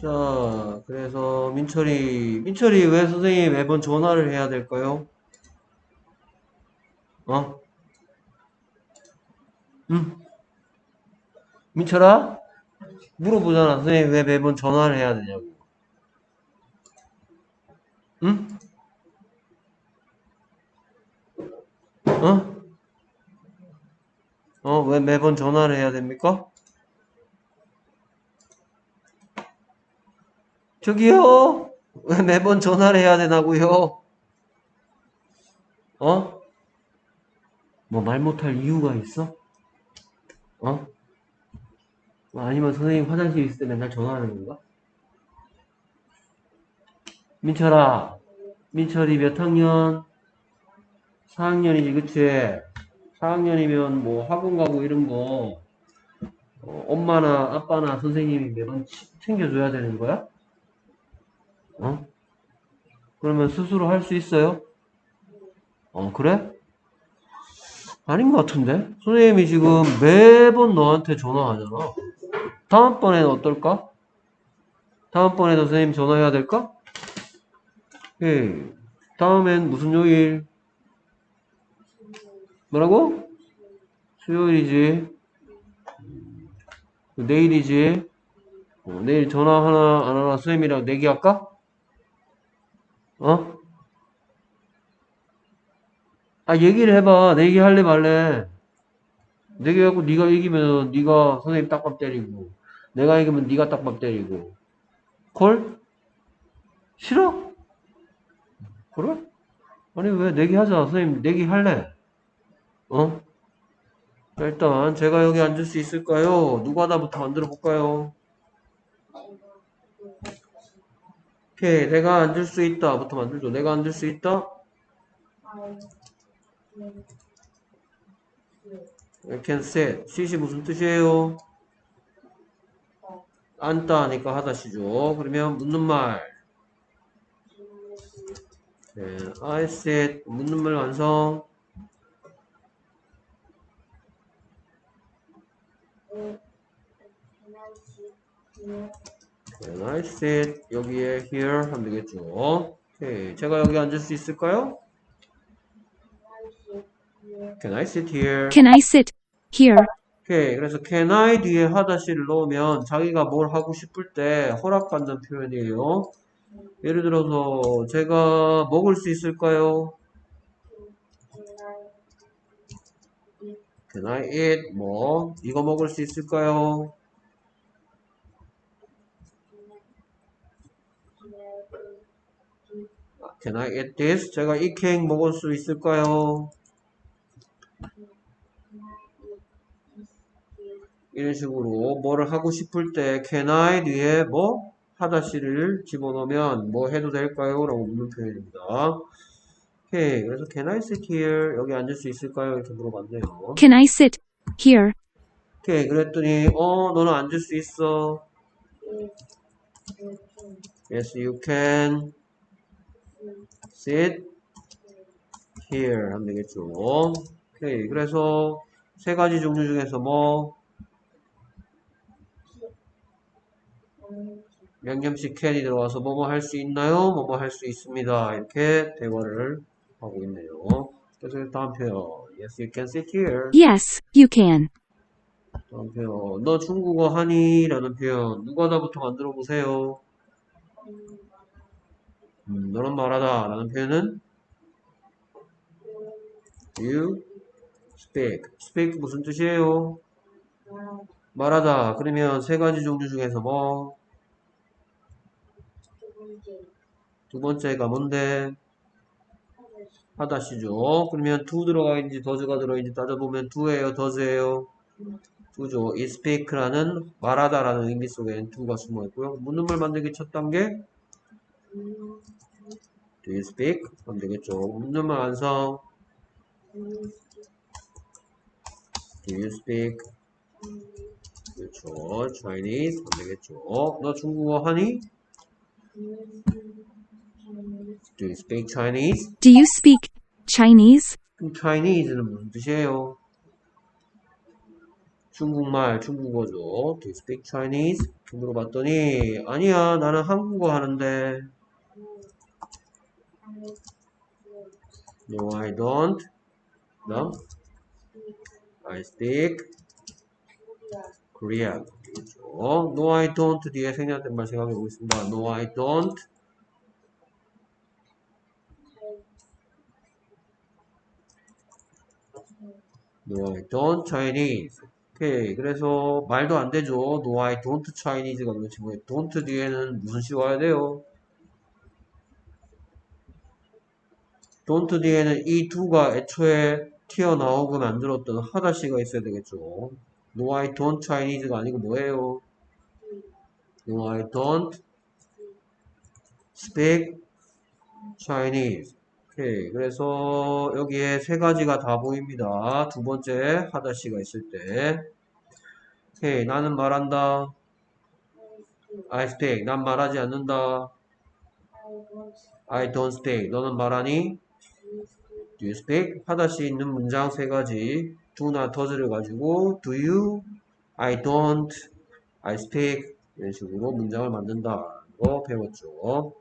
자, 그래서 민철이, 민철이 왜 선생님 매번 전화를 해야 될까요? 어? 응? 민철아? 물어보잖아. 선생님 왜 매번 전화를 해야 되냐고. 응? 어? 어, 왜 매번 전화를 해야 됩니까? 저기요? 왜 매번 전화를 해야 되나고요? 어? 뭐 말 못할 이유가 있어? 어? 뭐 아니면 선생님 화장실 있을 때 맨날 전화하는 건가? 민철아, 민철이 몇 학년? 4학년이지, 그치? 4학년이면 뭐 학원 가고 이런 거 어, 엄마나 아빠나 선생님이 매번 치- 챙겨줘야 되는 거야? 어? 그러면 스스로 할 수 있어요? 어, 그래? 아닌 것 같은데? 선생님이 지금 매번 너한테 전화하잖아. 다음번에는 어떨까? 다음번에도 선생님 전화해야 될까? 예. 다음엔 무슨 요일? 뭐라고? 수요일이지. 내일이지. 어, 내일 전화 하나 안 하나 선생님이랑 내기할까? 어? 아 얘기를 해봐. 내기할래 말래? 내기하고 네가 이기면 네가 선생님 딱밥 때리고 내가 이기면 네가 딱밥 때리고 콜? 싫어? 그래? 아니 왜 내기하자. 선생님 내기할래? 어? 자, 일단 제가 여기 앉을 수 있을까요? 누구 하나부터 만들어 볼까요? 오케이 내가 앉을 수 있다부터 만들죠. 내가 앉을 수 있다? I can sit. sit이 무슨 뜻이에요? 앉다 하니까 하다시죠. 그러면 묻는 말. 네, I sit. 묻는 말 완성. Can I sit? 여기에 here 하면 되겠죠. 오케이. 제가 여기 앉을 수 있을까요? Can I sit here? Can I sit here? 오케이. 그래서 can I 뒤에 하다시를 넣으면 자기가 뭘 하고 싶을 때 허락받는 표현이에요. 예를 들어서 제가 먹을 수 있을까요? Can I eat? 뭐 이거 먹을 수 있을까요? Can I eat this? 제가 이 케이크 먹을 수 있을까요? 이런 식으로 뭐를 하고 싶을 때 can I 뒤에 뭐 하다시를 집어넣으면 뭐 해도 될까요? 라고 묻는 표현입니다. 오케이. 그래서 can I sit here? 여기 앉을 수 있을까요? 이렇게 물어봤네요. Can I sit here? 오케이. 그랬더니 어 너는 앉을 수 있어. Yes, you can sit here 하면 되겠죠. 오케이. 그래서 세 가지 종류 중에서 뭐 양념식 can이 들어와서 뭐뭐 할 수 있나요? 뭐뭐 할 수 있습니다. 이렇게 대화를 하고 있네요. 그래서 다음 표현 Yes, you can sit here. Yes, you can. 다음 표현 너 중국어 하니? 라는 표현 누가 나부터 만들어 보세요. 음, 너는 말하다 라는 표현은 You speak. speak 무슨 뜻이에요? 말하다. 그러면 세 가지 종류 중에서 뭐? 두 번째가 뭔데? 하다시죠. 그러면 두 들어가 있는지 더즈가 들어있는지 따져보면 두예요, 더즈예요? 두죠. 이 speak라는 말하다라는 의미 속에는 두가 숨어 있고요. 묻는 말 만들기 첫 단계. Do you speak? 하면 되겠죠. 묻는 말 완성. Do you speak? 그렇죠. Chinese 하면 되겠죠. 너 중국어 하니? Do you speak Chinese? Do you speak Chinese? 그럼 Chinese는 무슨 뜻이에요? 중국말, 중국어죠. Do you speak Chinese? 물어봤더니 아니야, 나는 한국어 하는데. No, I don't. No, I speak Korean. 그렇죠. No, I don't 뒤에 생략된 말 생각해 보겠습니다. No, I don't. I don't Chinese. 오케이. 그래서 말도 안 되죠. No, I don't Chinese가 그렇지. 뭐, don't 뒤에는 무슨 시 와야 돼요? Don't 뒤에는 이 두가 애초에 튀어나오고 만들었던 하다시가 있어야 되겠죠. No, I don't Chinese가 아니고 뭐예요? No, I don't speak Chinese. 오케이. 그래서 여기에 세 가지가 다 보입니다. 두 번째 하다시가 있을 때. 오케이. 나는 말한다. I speak. 난 말하지 않는다. I don't speak. 너는 말하니? Do you speak? 하다시 있는 문장 세 가지. do나 does를 가지고 do you? I don't. I speak. 이런 식으로 문장을 만든다. 거 배웠죠.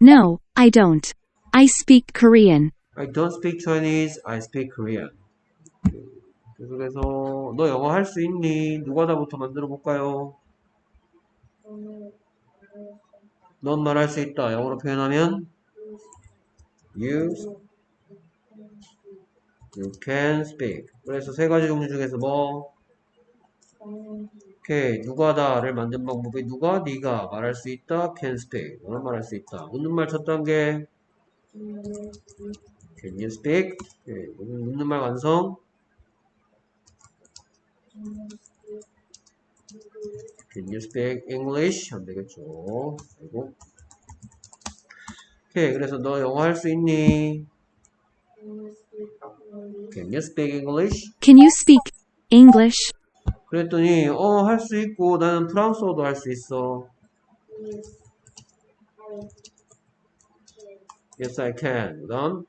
No, I don't. I speak Korean. I don't speak Chinese. I speak Korean. 그래서 너 영어 할 수 있니? 누가 다부터 만들어 볼까요? 넌 말할 수 있다. 영어로 표현하면 you you can speak. 그래서 세 가지 종류 중에서 뭐 오케이 누가다를 만든 방법이 누가 네가 말할 수 있다. can speak. 너는 말할 수 있다. 묻는 말 첫 단계 Can you speak? 예, 묻는 말 완성. Can you speak English? 안 되겠죠. 그리고 오케이, 그래서 너 영어 할 수 있니? Can you speak English? Can you speak English? 그랬더니 어, 할 수 있고 나는 프랑스어도 할 수 있어. Yes, I can. 그다음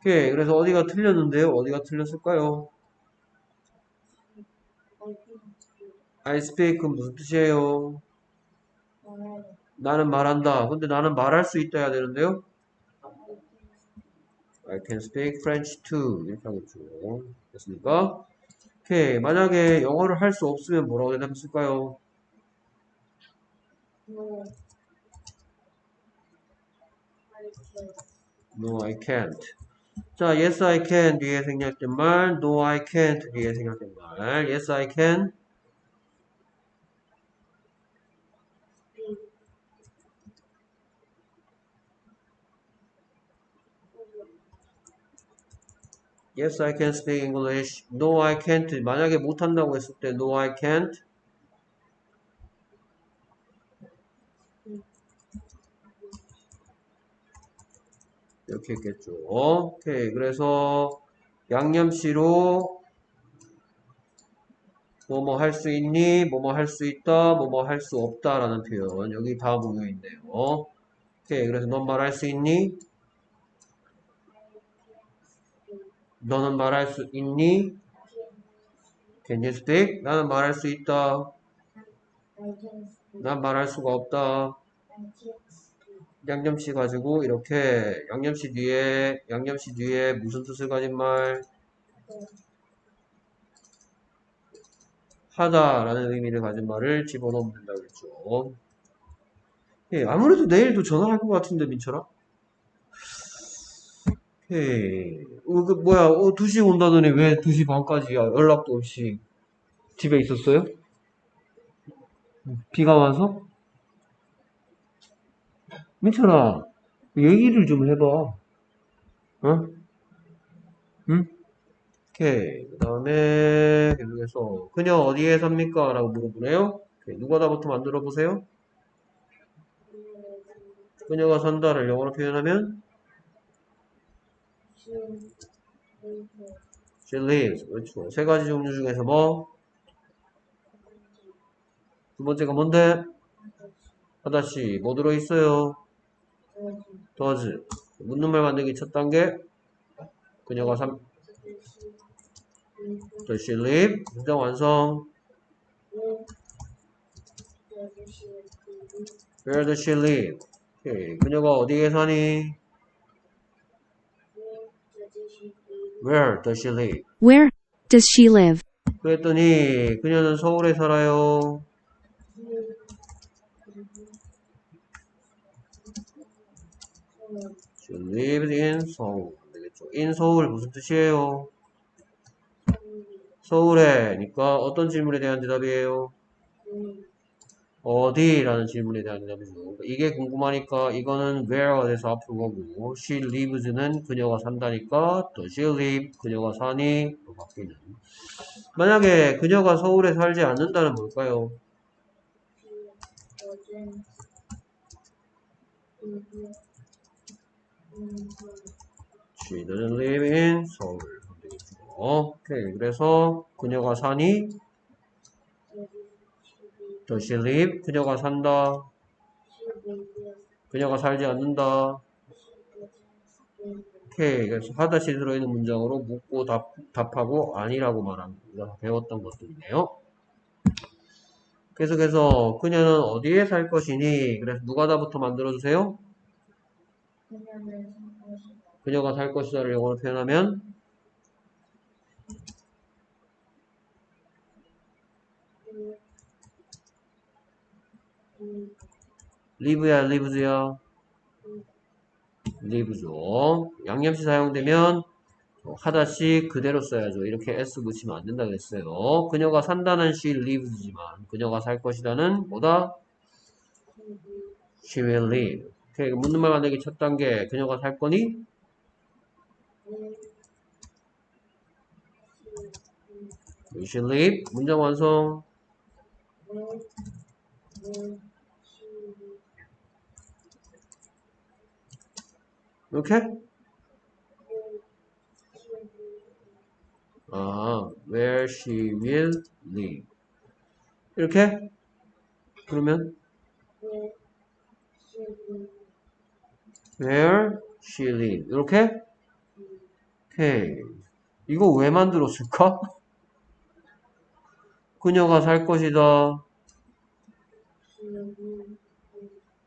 오케이, 그래서 어디가 틀렸는데요? 어디가 틀렸을까요? I speak은 무슨 뜻이에요? 나는 말한다. 근데 나는 말할 수 있다 해야 되는데요? I can speak French too. 이렇게 하겠죠. 됐습니까? 오케이. 만약에 영어를 할 수 없으면 뭐라고 대답했을까요? No, I can't. 자, yes, I can 뒤에 생략된 말, no, I can't 뒤에 생략된 말. Yes, I can. Yes, I can speak English. No, I can't. 만약에 못한다고 했을 때 No, I can't. 이렇게 했겠죠. 오케이. 그래서 양념씨로 뭐뭐 할 수 있니? 뭐뭐 할 수 있다. 뭐뭐 할 수 없다. 라는 표현. 여기 다 모여 있네요. 오케이. 그래서 넌 말할 수 있니? 너는 말할 수 있니? Can you speak? 나는 말할 수 있다. 난 말할 수가 없다. 양념씨 가지고 이렇게 양념씨 뒤에 양념씨 뒤에 무슨 뜻을 가진 말 하다라는 의미를 가진 말을 집어넣으면 된다고 했죠. 예, 아무래도 내일도 전화할 것 같은데 민철아. 예, 어, 그 뭐야, 어, 2시 온다더니 왜 2시 반까지 연락도 없이 집에 있었어요? 비가 와서? 민철아, 얘기를 좀 해봐. 어? 응? 오케이. 그 다음에, 계속해서, 그녀 어디에 삽니까? 라고 물어보네요. 오케이. 누가 다부터 만들어 보세요. 그녀가 산다를 영어로 표현하면, she lives. 그렇죠. 세 가지 종류 중에서 뭐? 두 번째가 뭔데? 하다시 뭐 들어있어요? does 묻는 말 만들기 첫 단계 그녀가 3 does she live? 문장 완성 where does she live? 오케이. 그녀가 어디에 사니? Where does she live? Where does she live? 그랬더니 그녀는 서울에 살아요 She lives in 서울. 되겠죠. in 서울 무슨 뜻이에요? 서울에니까 어떤 질문에 대한 대답이에요? 어디라는 질문에 대한 대답이죠. 이게 궁금하니까 이거는 where가 돼서 앞으로 가고 she lives는 그녀가 산다니까 does she live 그녀가 사니 로 바뀌는. 만약에 그녀가 서울에 살지 않는다는 뭘까요? She doesn't live in 서울. 오케이. 그래서 그녀가 사니 does she live 그녀가 산다. 그녀가 살지 않는다. 오케이. 그래서 하다시 들어있는 문장으로 묻고 답, 답하고 아니라고 말합니다. 배웠던 것들이네요. 계속해서 그녀는 어디에 살 것이니? 그래서 누가 다부터 만들어주세요? 그녀가 살 것이다를 영어로 표현하면 live야 lives야 live죠 양념시 사용되면 하다시 그대로 써야죠. 이렇게 s 붙이면 안 된다 그랬어요. 그녀가 산다는 she lives지만 그녀가 살 것이다는 뭐다? She will live. 오케이 묻는 말 만들기 첫 단계 그녀가 살 거니? Will 문장 완성 이렇게 아, where she will live. 이렇게? 그러면 where she live. 이렇게? 오케이. 이거 왜 만들었을까? 그녀가 살 것이다.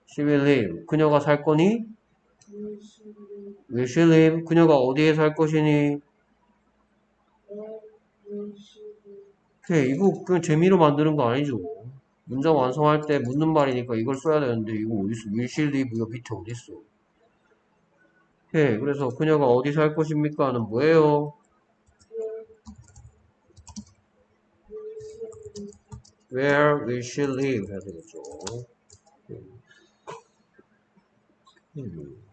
she will live. 그녀가 살 거니? Will she live. 그녀가 어디에 살 것이니? 오케이, 이거 그냥 재미로 만드는 거 아니죠. 문장 완성할 때 묻는 말이니까 이걸 써야 되는데 이거 어딨어? will she live 이거 밑에 어딨어? 오케이, 그래서 그녀가 어디 살 것입니까? 는 뭐예요? Where will she live? 해야 되겠죠. 음.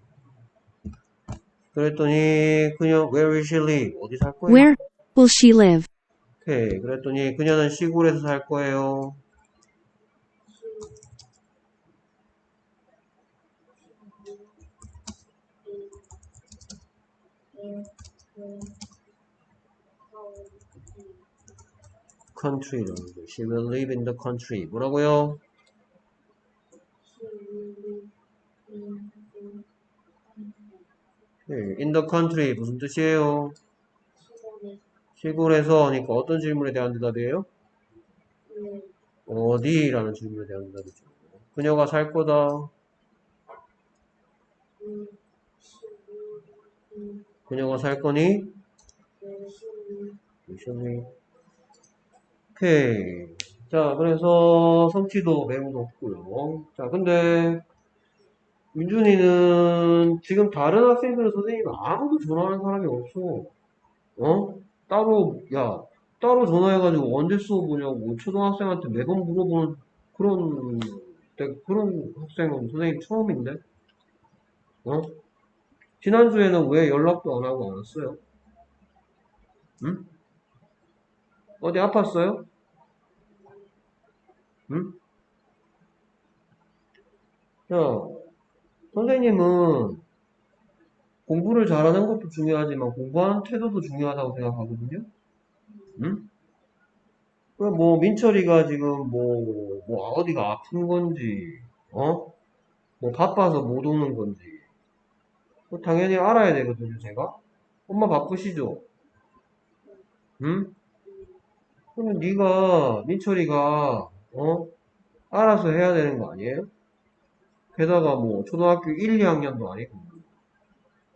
그랬더니 그녀 Where will she live? 어디 살 거예요? Where will she live? 오케이. 그랬더니 그녀는 시골에서 살 거예요. country라는 거. She will live in the country. 뭐라고요? 네, in the country 무슨 뜻이에요? 시골에서 하니까 어떤 질문에 대한 대답이에요? 어디라는 질문에 대한 대답이죠. 그녀가 살 거다. 그녀가 살 거니? 미션이. 오케이. 자, 그래서 성취도 매우 높고요. 자, 근데 윤준이는 지금 다른 학생들은 선생님 아무도 전화하는 사람이 없어. 어? 따로, 야, 따로 전화해가지고 언제 수업 보냐고 초등학생한테 매번 물어보는 그런, 때- 그런 학생은 선생님 처음인데? 어? 지난주에는 왜 연락도 안 하고 안 왔어요? 응? 어디 아팠어요? 응? 자, 선생님은 공부를 잘하는 것도 중요하지만 공부하는 태도도 중요하다고 생각하거든요? 응? 그뭐 민철이가 지금 뭐, 뭐 어디가 아픈 건지, 어? 뭐 바빠서 못 오는 건지. 뭐 당연히 알아야 되거든요, 제가. 엄마 바쁘시죠? 응? 그러면 네가 민철이가 어? 알아서 해야 되는 거 아니에요? 게다가 뭐 초등학교 1, 2학년도 아니고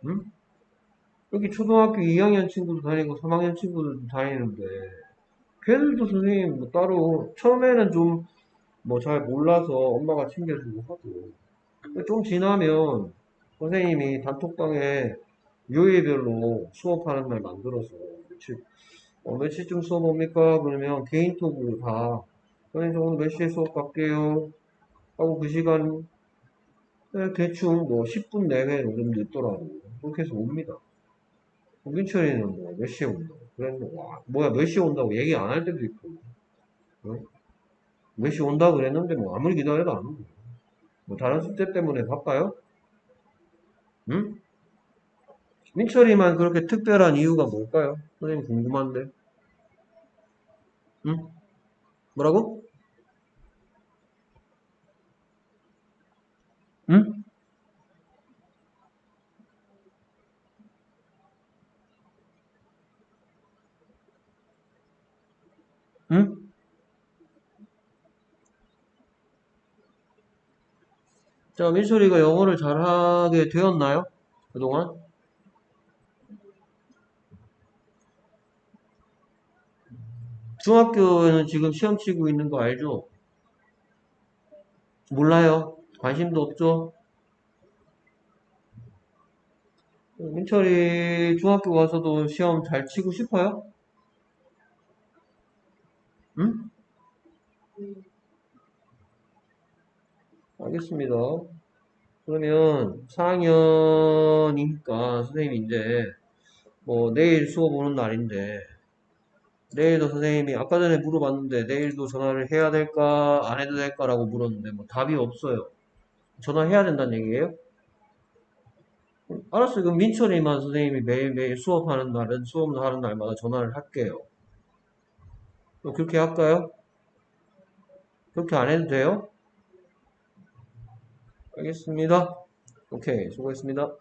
응? 여기 초등학교 2학년 친구도 다니고 3학년 친구들도 다니는데 걔들도 선생님 뭐 따로 처음에는 좀 뭐 잘 몰라서 엄마가 챙겨주고 하고 좀 지나면 선생님이 단톡방에 요일별로 수업하는 날 만들어서 며칠, 어, 며칠쯤 수업 옵니까? 그러면 개인톡으로 다 선생님 저 오늘 몇 시에 수업 갈게요 하고 그 시간 네, 대충 뭐 10분 내외로 좀 늦더라고 그렇게 해서 옵니다 민철이는 뭐 몇 시에 온다고 그랬는데 와 뭐야 몇 시에 온다고 얘기 안 할 때도 있고 어? 몇 시에 온다 그랬는데 뭐 아무리 기다려도 안 오고 뭐 다른 숙제 때문에 바빠요? 응? 민철이만 그렇게 특별한 이유가 뭘까요? 선생님 궁금한데. 응? 뭐라고? 응? 응? 자, 민철이가 영어를 잘하게 되었나요? 그동안? 중학교에는 지금 시험 치고 있는 거 알죠? 몰라요. 관심도 없죠? 민철이 중학교 가서도 시험 잘 치고 싶어요? 응? 알겠습니다. 그러면 4학년이니까 선생님이 이제 뭐 내일 수업 오는 날인데 내일도 선생님이 아까 전에 물어봤는데 내일도 전화를 해야 될까 안 해도 될까라고 물었는데 뭐 답이 없어요. 전화해야 된다는 얘기예요? 알았어요. 그럼 민철 이만 선생님이 매일매일 수업하는 날은 수업하는 날마다 전화를 할게요. 그렇게 할까요? 그렇게 안 해도 돼요? 알겠습니다. 오케이, 수고했습니다.